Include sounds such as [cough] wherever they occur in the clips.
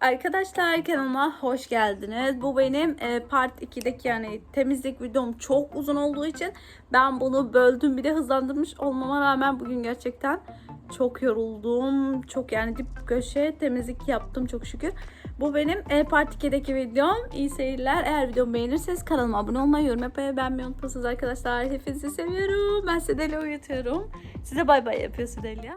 Arkadaşlar kanalıma hoş geldiniz. Bu benim e, part 2'deki yani temizlik videom çok uzun olduğu için ben bunu böldüm. Bir de hızlandırmış olmama rağmen bugün gerçekten çok yoruldum. Çok yani dip köşe temizlik yaptım çok şükür. Bu benim e, part 2'deki videom. İyi seyirler. Eğer videomu beğenirseniz kanalıma abone olmayı, yorum yapmayı, beğenmeyi unutmasınız arkadaşlar. Hepinizi seviyorum. Ben Sedel'i uyutuyorum. Size bay bay yapıyor Sedel ya.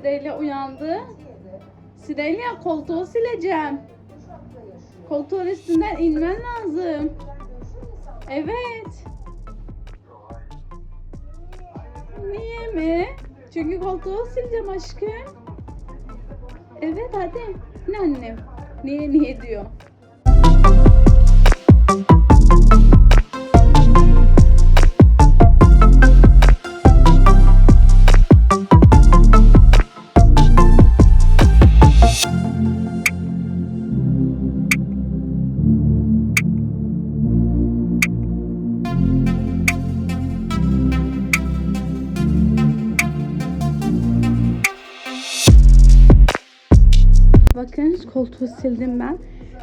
Sidelia uyandı. Sidelia koltuğu sileceğim. Koltuğun üstünden inmen lazım. Evet. Niye mi? Çünkü koltuğu sileceğim aşkım. Evet hadi. Ne annem? Niye niye diyor. Bakın koltuğu sildim ben.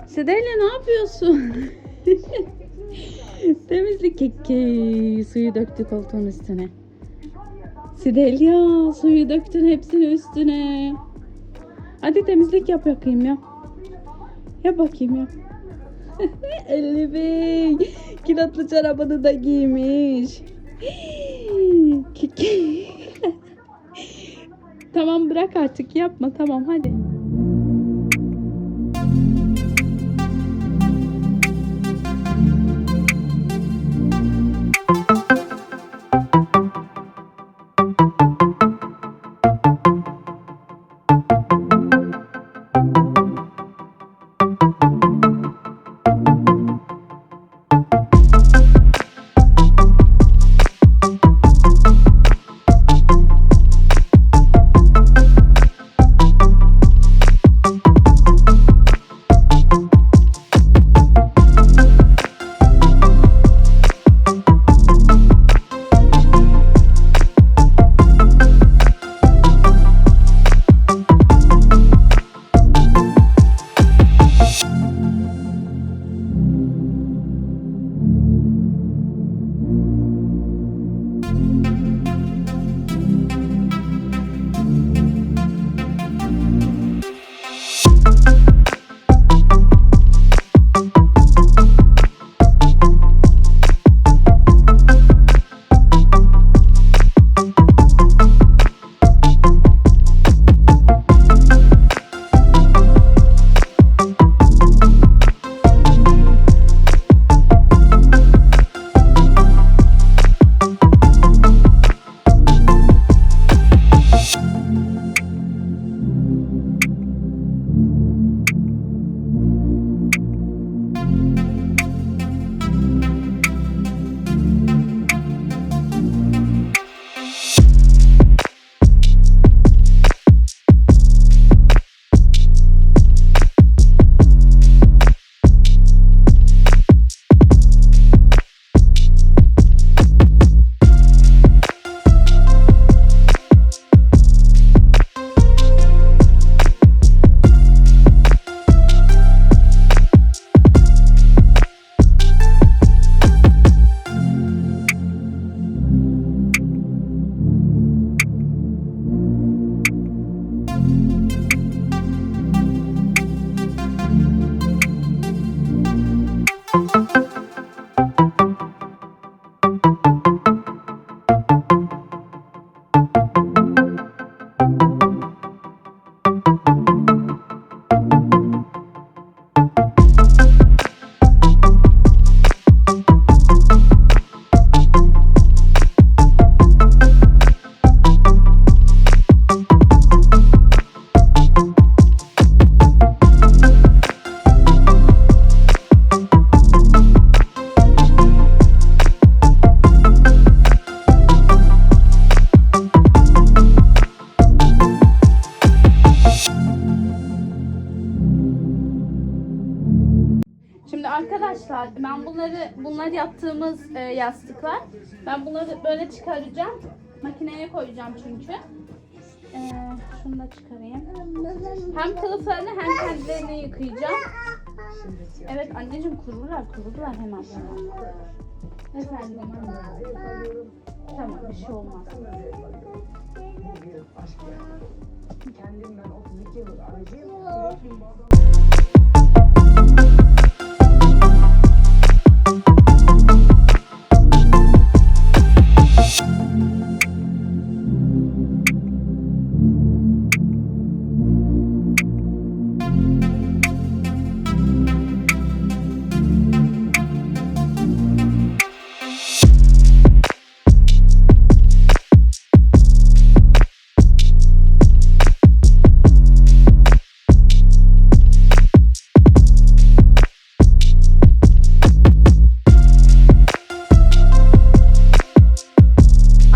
Sedeyle ne yapıyorsun? [laughs] Temizlik keki suyu döktü koltuğun üstüne. Sidelya suyu döktün hepsini üstüne. Hadi temizlik yap bakayım ya. Yap bakayım ya. [laughs] Elli Bey kilotlu çorabını da giymiş. [laughs] Tamam bırak artık yapma tamam hadi. Arkadaşlar ben bunları bunlar yaptığımız e, yastıklar. Ben bunları böyle çıkaracağım. Makineye koyacağım çünkü. E, şunu da çıkarayım. Hem kılıflarını hem kendilerini yıkayacağım. Evet anneciğim kururlar kururlar hemen. Efendim. Tamam bir şey olmaz. Kendimden 32 yıl aracıyım.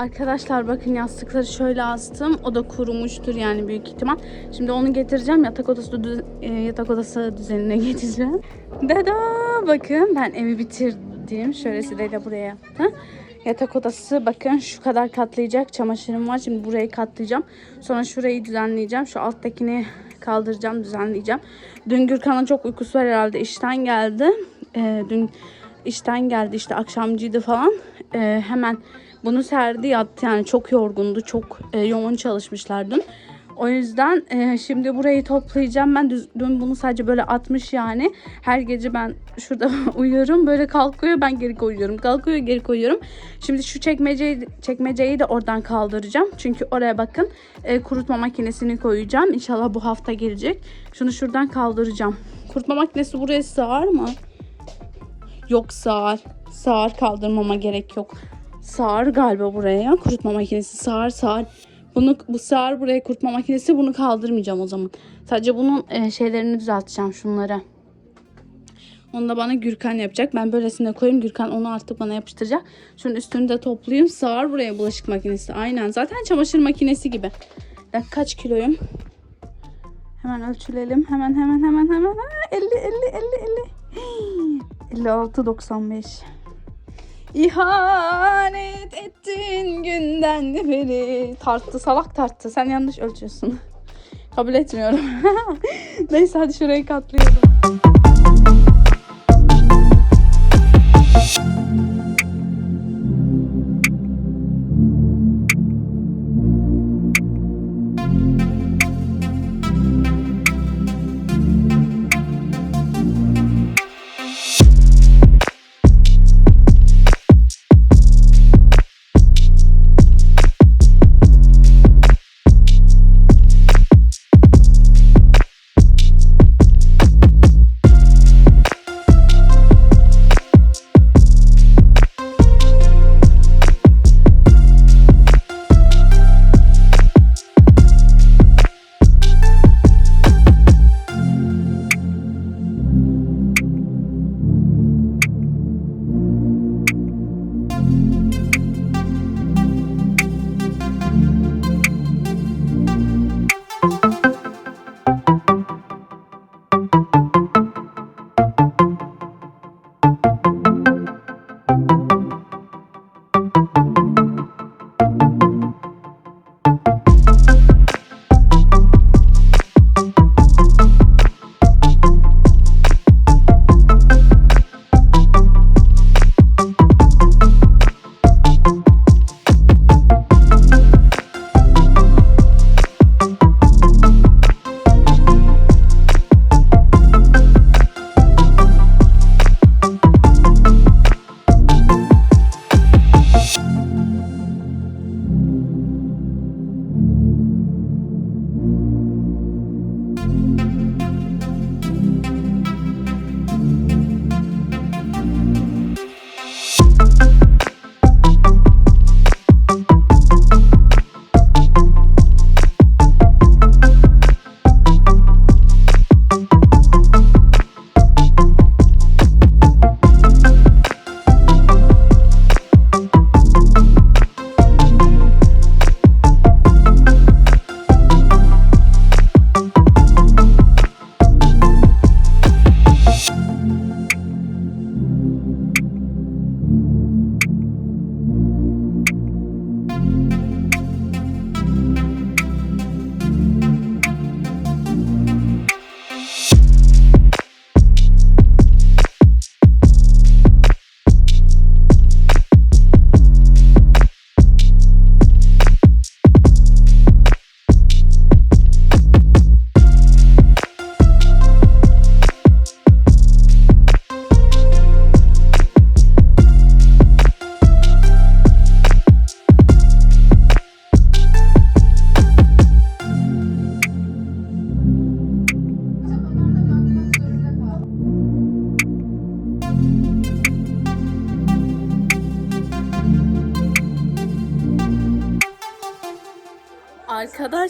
Arkadaşlar bakın yastıkları şöyle astım. O da kurumuştur yani büyük ihtimal. Şimdi onu getireceğim. Yatak odası düz- e, yatak odası düzenine [laughs] getireceğim. Dada bakın ben evi bitirdim. Şöylesi de buraya yaptım. Yatak odası bakın şu kadar katlayacak çamaşırım var. Şimdi burayı katlayacağım. Sonra şurayı düzenleyeceğim. Şu alttakini kaldıracağım, düzenleyeceğim. Dün Gürkan'ın çok uykusu var herhalde. işten geldi. Ee, dün işten geldi işte akşamcıydı falan. Ee, hemen bunu serdi yattı yani çok yorgundu. Çok e, yoğun çalışmışlar. O yüzden e, şimdi burayı toplayacağım. Ben dün bunu sadece böyle atmış yani. Her gece ben şurada [laughs] uyuyorum. Böyle kalkıyor ben geri koyuyorum. Kalkıyor geri koyuyorum. Şimdi şu çekmeceyi, çekmeceyi de oradan kaldıracağım. Çünkü oraya bakın e, kurutma makinesini koyacağım. İnşallah bu hafta gelecek. Şunu şuradan kaldıracağım. Kurutma makinesi buraya sığar mı? Yok sığar. Sığar kaldırmama gerek yok. Sığar galiba buraya. Kurutma makinesi sığar sığar. Bunu bu sığar buraya kurutma makinesi bunu kaldırmayacağım o zaman. Sadece bunun e, şeylerini düzelteceğim şunları. Onu da bana Gürkan yapacak. Ben böylesine koyayım. Gürkan onu artık bana yapıştıracak. Şunun üstünü de toplayayım. Sığar buraya bulaşık makinesi. Aynen. Zaten çamaşır makinesi gibi. Kaç kiloyum? Hemen ölçülelim. Hemen hemen hemen hemen. Ha, 50 50 50 50. 56 95. İhanet ettin günden beri. Tarttı salak tarttı. Sen yanlış ölçüyorsun. Kabul etmiyorum. [laughs] Neyse hadi şurayı katlayalım.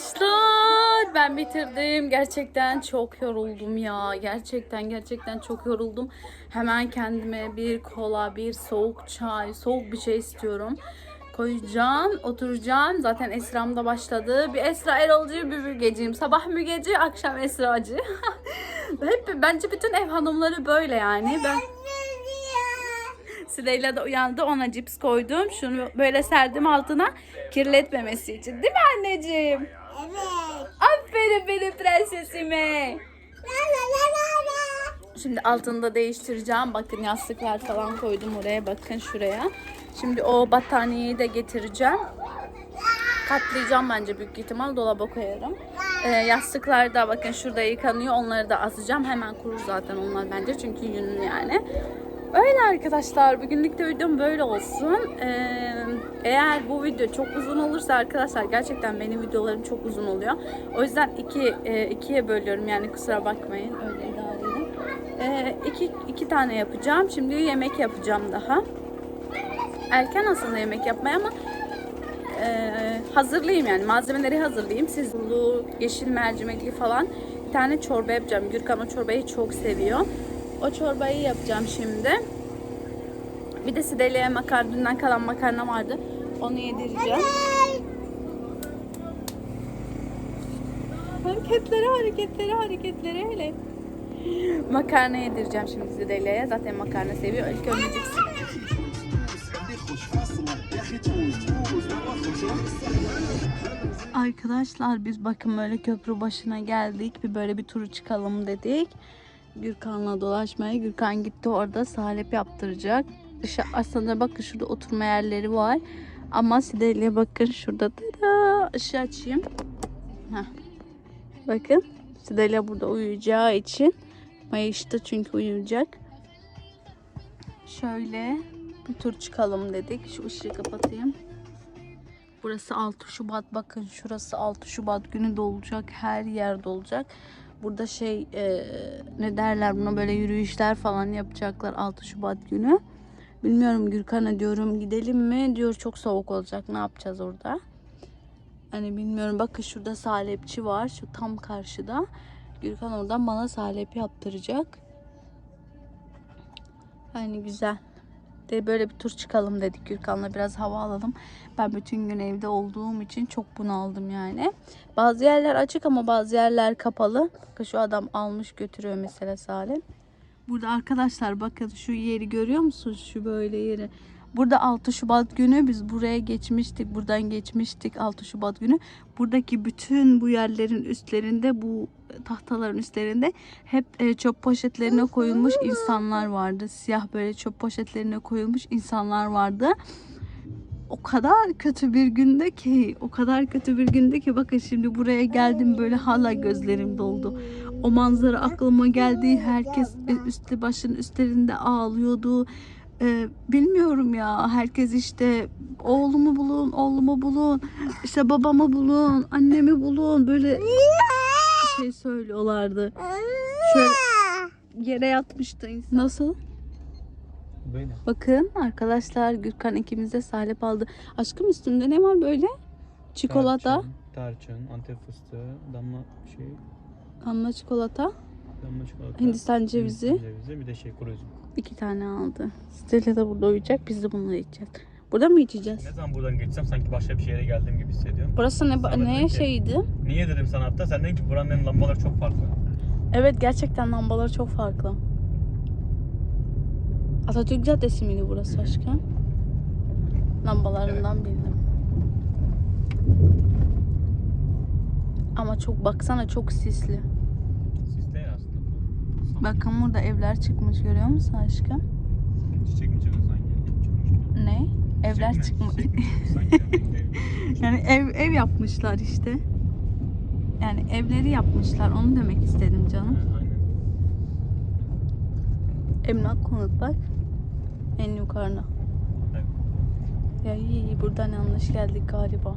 Arkadaşlar ben bitirdim. Gerçekten çok yoruldum ya. Gerçekten gerçekten çok yoruldum. Hemen kendime bir kola, bir soğuk çay, soğuk bir şey istiyorum. Koyacağım, oturacağım. Zaten Esra'm da başladı. Bir Esra Erolcu, bir Mügeciyim. Sabah Mügeci, akşam Esracı. [laughs] Hep bence bütün ev hanımları böyle yani. Ben Sıleyla da uyandı. Ona cips koydum. Şunu böyle serdim altına kirletmemesi için. Değil mi anneciğim? Evet. Aferin benim prensesime. Şimdi altını da değiştireceğim. Bakın yastıklar falan koydum oraya. Bakın şuraya. Şimdi o battaniyeyi de getireceğim. Katlayacağım bence büyük ihtimal. Dolaba koyarım. Ee, yastıklar da bakın şurada yıkanıyor. Onları da asacağım. Hemen kurur zaten onlar bence. Çünkü yünlü yani. Öyle arkadaşlar. Bugünlük de videom böyle olsun. Ee, eğer bu video çok uzun olursa arkadaşlar gerçekten benim videolarım çok uzun oluyor. O yüzden iki, e, ikiye bölüyorum yani kusura bakmayın. Öyle idare edin. Ee, iki, iki tane yapacağım. Şimdi yemek yapacağım daha. Erken aslında yemek yapmaya ama e, hazırlayayım yani malzemeleri hazırlayayım. Siz yeşil mercimekli falan bir tane çorba yapacağım. Gürkan o çorbayı çok seviyor. O çorbayı yapacağım şimdi. Bir de Sideli'ye makarna, dünden kalan makarna vardı. Onu yedireceğim. Hareketlere, hareketlere, hareketlere hele. Makarna yedireceğim şimdi Sideli'ye. Zaten makarna seviyor. İlk önce Arkadaşlar biz bakın böyle köprü başına geldik. Bir böyle bir turu çıkalım dedik. Gürkan'la dolaşmaya. Gürkan gitti orada salep yaptıracak. Dışa, aslında bakın şurada oturma yerleri var. Ama Sideli'ye bakın şurada da ışığı açayım. Heh. Bakın Sidelia burada uyuyacağı için Mayış'ta çünkü uyuyacak. Şöyle bir tur çıkalım dedik. Şu ışığı kapatayım. Burası 6 Şubat. Bakın şurası 6 Şubat günü dolacak. Her yer dolacak. Burada şey e, ne derler buna böyle yürüyüşler falan yapacaklar 6 Şubat günü. Bilmiyorum Gürkan'a diyorum gidelim mi? Diyor çok soğuk olacak. Ne yapacağız orada? Hani bilmiyorum. Bakın şurada salepçi var. Şu tam karşıda. Gürkan oradan bana salep yaptıracak. Hani güzel de böyle bir tur çıkalım dedik Gürkan'la biraz hava alalım. Ben bütün gün evde olduğum için çok bunaldım yani. Bazı yerler açık ama bazı yerler kapalı. Bakın şu adam almış götürüyor mesela Salim. Burada arkadaşlar bakın şu yeri görüyor musunuz? Şu böyle yeri. Burada 6 Şubat günü biz buraya geçmiştik. Buradan geçmiştik 6 Şubat günü. Buradaki bütün bu yerlerin üstlerinde bu tahtaların üstlerinde hep e, çöp poşetlerine koyulmuş insanlar vardı. Siyah böyle çöp poşetlerine koyulmuş insanlar vardı. O kadar kötü bir günde ki, o kadar kötü bir günde ki bakın şimdi buraya geldim böyle hala gözlerim doldu. O manzara aklıma geldi. Herkes e, üstü başın üstlerinde ağlıyordu. Ee, bilmiyorum ya. Herkes işte oğlumu bulun, oğlumu bulun, işte babamı bulun, annemi bulun böyle şey söylüyorlardı. Şöyle yere yatmıştı insan. Nasıl? Böyle. Bakın arkadaşlar Gürkan ikimiz de salep aldı. Aşkım üstünde ne var böyle? Çikolata, Tarçın, tarçın, antep fıstığı, damla şey, damla çikolata, damla çikolata. Hindistan cevizi. Hindistan cevizi, bir de şey kuru üzüm. iki tane aldı. Stella da burada uyuyacak. Biz de bunları içeceğiz. Burada mı içeceğiz? Ne zaman buradan geçsem sanki başka bir şehre geldiğim gibi hissediyorum. Burası ne, Sana ne ki- şeydi? Niye dedim sana hatta sen dedin ki buranın lambaları çok farklı. Evet gerçekten lambaları çok farklı. Atatürk Caddesi miydi burası aşkım? Lambalarından bildim. Ama çok baksana çok sisli. Bakın burada evler çıkmış görüyor musun aşkım? Çiçek mi çıkıyor sanki? Çıkmış. Ne? Evler Çiçek mi? çıkmış. Çiçek mi? Yani. [laughs] yani ev ev yapmışlar işte. Yani evleri yapmışlar onu demek istedim canım. Aynen. Emlak konut bak. En yukarıda. Evet. Ya iyi iyi buradan yanlış geldik galiba.